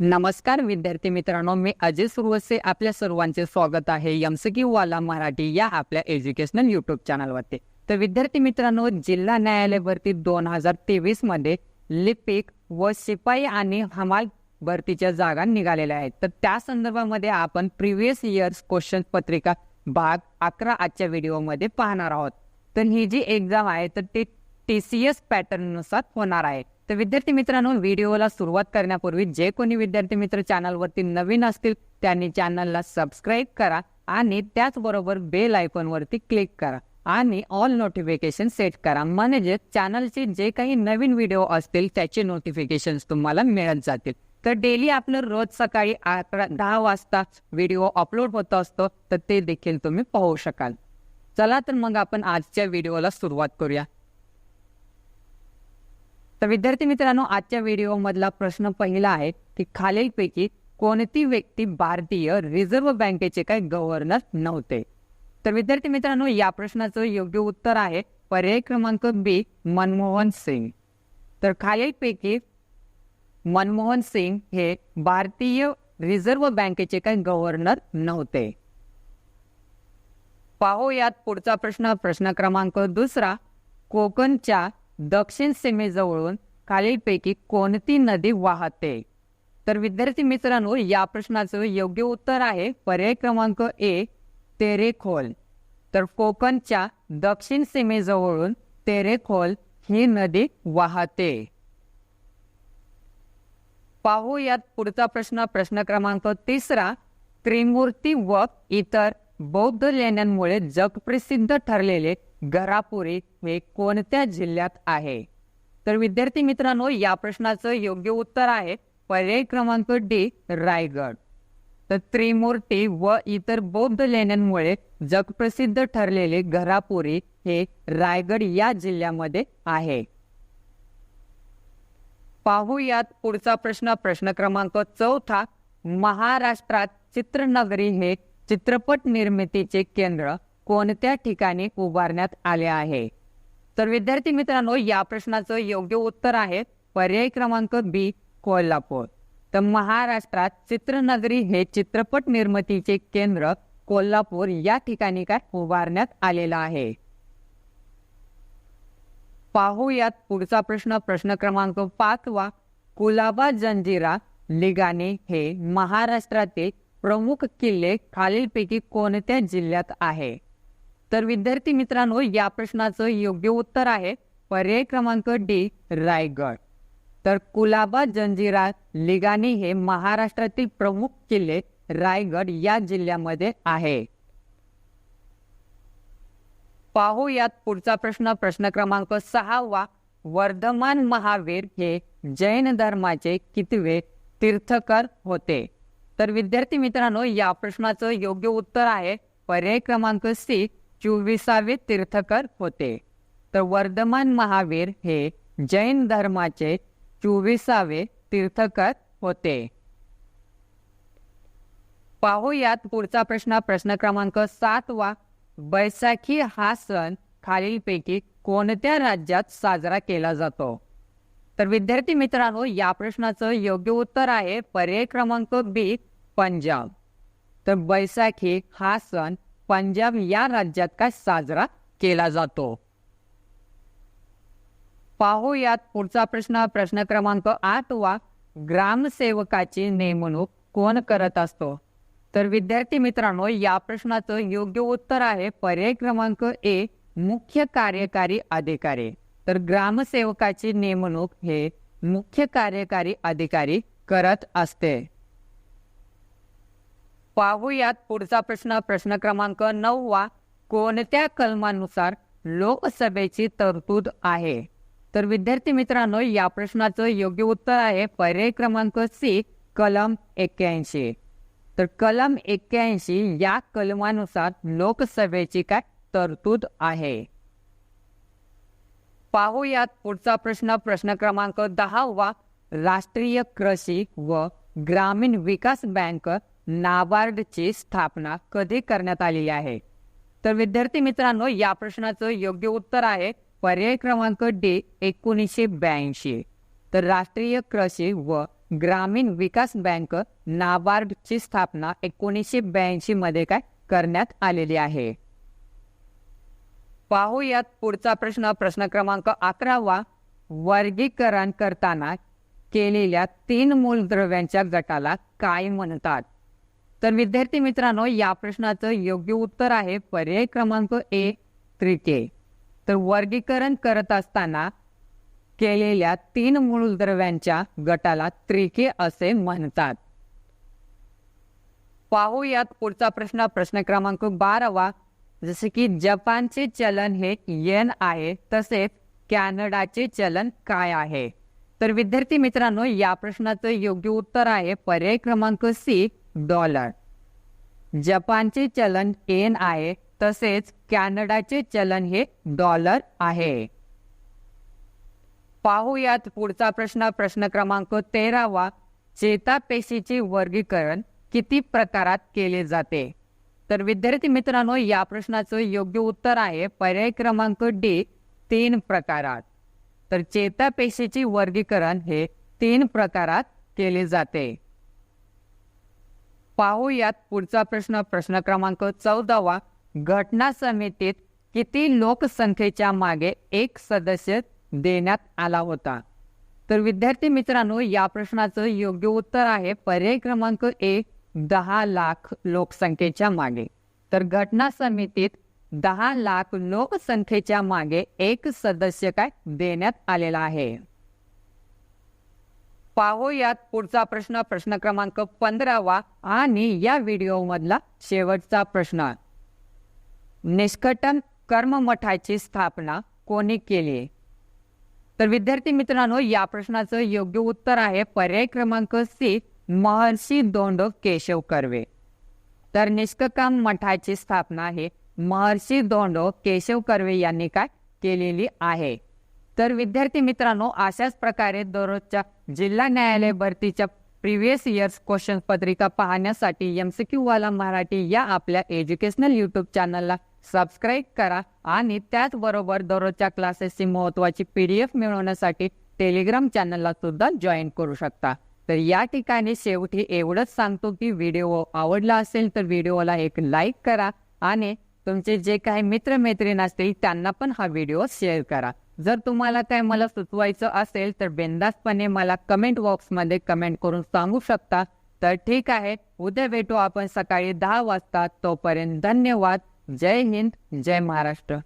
नमस्कार विद्यार्थी मित्रांनो मी अजय सुरवसे आपल्या सर्वांचे स्वागत आहे यमसकी वाला मराठी या आपल्या एज्युकेशनल युट्यूब चॅनलवरती. तर विद्यार्थी मित्रांनो जिल्हा न्यायालय भरती दोन हजार तेवीसमध्ये लिपिक व शिपाई आणि हमाल भरतीच्या जागा निघालेल्या आहेत. तर त्या संदर्भामध्ये आपण प्रिव्हियस इयर्स क्वेश्चन पत्रिका भाग अकरा आजच्या व्हिडिओमध्ये पाहणार आहोत. तर ही जी एक्झाम आहे तर ती टी सी एस पॅटर्ननुसार होणार आहे. तर विद्यार्थी मित्रांनो व्हिडिओला सुरुवात करण्यापूर्वी जे कोणी विद्यार्थी मित्र चॅनलवरती नवीन असतील त्यांनी चॅनलला सबस्क्राईब करा आणि त्याचबरोबर बेल आयकॉनवरती क्लिक करा आणि ऑल नोटिफिकेशन सेट करा. म्हणजे चॅनलचे जे काही नवीन व्हिडिओ असतील त्याचे नोटिफिकेशन तुम्हाला मिळत जातील. तर डेली आपलं रोज सकाळी अकरा दहा वाजता व्हिडिओ अपलोड होत असतो तर ते देखील तुम्ही पाहू शकाल. चला तर मग आपण आजच्या व्हिडिओला सुरुवात करूया. तर विद्यार्थी मित्रांनो आजच्या व्हिडिओ मधला प्रश्न पहिला आहे की खालीलपैकी कोणती व्यक्ती भारतीय रिझर्व्ह बँकेचे काही गव्हर्नर नव्हते? तर विद्यार्थी मित्रांनो या प्रश्नाचं योग्य उत्तर आहे पर्याय क्रमांक बी मनमोहन सिंग. तर खालीलपैकी मनमोहन सिंग हे भारतीय रिझर्व्ह बँकेचे काही गव्हर्नर नव्हते. पाहूयात पुढचा प्रश्न. प्रश्न क्रमांक दुसरा कोकणच्या दक्षिण सीमेजवळून खालीलपैकी कोणती नदी वाहते? तर विद्यार्थी मित्रांनो या प्रश्नाचं योग्य उत्तर आहे पर्याय क्रमांक ए तेरेखोल. तर कोकणच्या दक्षिण सीमेजवळून तेरेखोल ही नदी वाहते. पाहूयात पुढचा प्रश्न. प्रश्न क्रमांक तिसरा त्रिमूर्ती व इतर बौद्ध लेण्यांमुळे जगप्रसिद्ध ठरलेले घरापुरी हे कोणत्या जिल्ह्यात आहे? तर विद्यार्थी मित्रांनो या प्रश्नाचं योग्य उत्तर आहे पर्याय क्रमांक डी रायगड. तर त्रिमूर्ती व इतर बौद्ध लेण्यांमुळे जगप्रसिद्ध ठरलेले घरापुरी हे रायगड या जिल्ह्यामध्ये आहे. पाहूयात पुढचा प्रश्न. प्रश्न क्रमांक चौथा महाराष्ट्रात चित्रनगरी हे चित्रपट निर्मितीचे केंद्र कोणत्या ठिकाणी उभारण्यात आले आहे? तर विद्यार्थी मित्रांनो या प्रश्नाचं योग्य उत्तर आहे पर्याय क्रमांक बी कोल्हापूर. तर महाराष्ट्रात चित्रनगरी हे चित्रपट निर्मितीचे केंद्र कोल्हापूर या ठिकाणी काय उभारण्यात आलेलं आहे? पाहूयात पुढचा प्रश्न. प्रश्न क्रमांक पाचवा. कुलाबा जंजिरा लिगाने हे महाराष्ट्रातील प्रमुख किल्ले खालीलपैकी कोणत्या जिल्ह्यात आहे? तर विद्यार्थी मित्रांनो या प्रश्नाचं योग्य उत्तर आहे पर्याय क्रमांक डी रायगड. तर कुलाबा जंजिरा लिगानी हे महाराष्ट्रातील प्रमुख किल्ले रायगड या जिल्ह्यामध्ये आहे. पाहूयात पुढचा प्रश्न. प्रश्न क्रमांक सहावा वर्धमान महावीर हे जैन धर्माचे कितवे तीर्थकर होते? तर विद्यार्थी मित्रांनो या प्रश्नाचं योग्य उत्तर आहे पर्याय क्रमांक सी चोवीसावे तीर्थकर होते. तर वर्धमान महावीर हे जैन धर्माचे चोवीसावे तीर्थकर होते. पाहूयात पुढचा प्रश्न. प्रश्न क्रमांक सातवा बैसाखी हा सण खालीलपैकी कोणत्या राज्यात साजरा केला जातो? तर विद्यार्थी मित्रांनो या प्रश्नाचं योग्य उत्तर आहे पर्याय क्रमांक बी पंजाब. तर बैसाखी हा सण पंजाब या राज्यात काय साजरा केला जातो? पाहूयात पुढचा प्रश्न. प्रश्न क्रमांक आठ वा ग्रामसेवकाची नेमणूक कोण करत असतो? तर विद्यार्थी मित्रांनो या प्रश्नाचं योग्य उत्तर आहे पर्याय क्रमांक ए मुख्य कार्यकारी अधिकारी. तर ग्रामसेवकाची नेमणूक हे मुख्य कार्यकारी अधिकारी करत असते. पाहूयात पुढचा प्रश्न. प्रश्न क्रमांक नववा कोणत्या कलमानुसार लोकसभेची तरतूद आहे? तर विद्यार्थी मित्रांनो या प्रश्नाचं योग्य उत्तर आहे पर्याय क्रमांक सी कलम एक्क्याऐंशी. तर कलम एक्क्याऐंशी या कलमानुसार लोकसभेची काय तरतूद आहे? पाहूयात पुढचा प्रश्न. प्रश्न क्रमांक दहावा राष्ट्रीय कृषी व ग्रामीण विकास बँक नाबार्डची स्थापना कधी करण्यात आलेली आहे? तर विद्यार्थी मित्रांनो या प्रश्नाचं योग्य उत्तर आहे पर्याय क्रमांक डी एकोणीसशे ब्याऐंशी. तर राष्ट्रीय कृषी व ग्रामीण विकास बँक नाबार्डची स्थापना एकोणीसशे ब्याऐंशी मध्ये काय करण्यात आलेली आहे? पाहूयात पुढचा प्रश्न. प्रश्न क्रमांक अकरावा. वर्गीकरण करताना केलेल्या तीन मूलद्रव्यांच्या गटाला काय म्हणतात? तर विद्यार्थी मित्रांनो या प्रश्नाचं योग्य उत्तर आहे पर्याय क्रमांक ए त्रिके. तर वर्गीकरण करत असताना केलेल्या तीन मूलद्रव्यांच्या गटाला त्रिके असे म्हणतात. पाहूयात पुढचा प्रश्न प्रश्न क्रमांक बारावा. जसे की जपानचे चलन हे येन आहे तसेच कॅनडाचे चलन काय आहे? तर विद्यार्थी मित्रांनो या प्रश्नाचं योग्य उत्तर आहे पर्याय क्रमांक सी डॉलर. जपानचे चलन एन आहे तसेच कॅनडाचे चलन हे डॉलर आहे. पाहूयात पुढचा प्रश्न प्रश्न क्रमांक तेरावा. चेतापेशीचे वर्गीकरण किती प्रकारात केले जाते? तर विद्यार्थी मित्रांनो या प्रश्नाचं योग्य उत्तर आहे पर्याय क्रमांक डी तीन प्रकारात. तर चेतापेशीचे वर्गीकरण हे तीन प्रकारात केले जाते. पाहूयात पुढचा प्रश्न. प्रश्न क्रमांक चौदावा. घटना समितीत किती लोकसंख्येच्या मागे एक सदस्य देण्यात आला होता? तर विद्यार्थी मित्रांनो या प्रश्नाचं योग्य उत्तर आहे पर्याय क्रमांक एक दहा लाख लोकसंख्येच्या मागे. तर घटना समितीत दहा लाख लोकसंख्येच्या मागे एक सदस्य काय देण्यात आलेला आहे? पाहूयात पुढचा प्रश्न प्रश्न क्रमांक पंधरावा आणि या व्हिडिओ मधला शेवटचा प्रश्न. निष्कटन कर्ममठाची स्थापना कोणी केली? तर विद्यार्थी मित्रांनो या प्रश्नाचं योग्य उत्तर आहे पर्याय क्रमांक सी महर्षी दोंडो केशव कर्वे. तर निष्ककाम मठाची स्थापना हे महर्षी दोंडो केशव कर्वे यांनी काय केलेली आहे? तर विद्यार्थी मित्रांनो अशाच प्रकारे दररोजच्या जिल्हा न्यायालय भरतीच्या प्रिव्हियस इयर्स क्वेश्चन पत्रिका पाहण्यासाठी एम सी क्यू वाला मराठी या आपल्या एज्युकेशनल युट्यूब चॅनलला सबस्क्राईब करा आणि त्याचबरोबर दररोजच्या क्लासेसची महत्वाची पी डी एफ मिळवण्यासाठी टेलिग्राम चॅनलला सुद्धा जॉईन करू शकता. तर या ठिकाणी शेवटी एवढंच सांगतो की व्हिडिओ आवडला असेल तर व्हिडिओला एक लाईक करा आणि तुमचे जे काही मित्रमैत्रीण असतील त्यांना पण हा व्हिडिओ शेअर करा. जर तुम्हाला काय मला सुचवायचं असेल तर बिंदास्तपणे मला कमेंट बॉक्समध्ये कमेंट करून सांगू शकता. तर ठीक आहे उद्या भेटू आपण सकाळी दहा वाजता. तोपर्यंत धन्यवाद. जय हिंद जय महाराष्ट्र.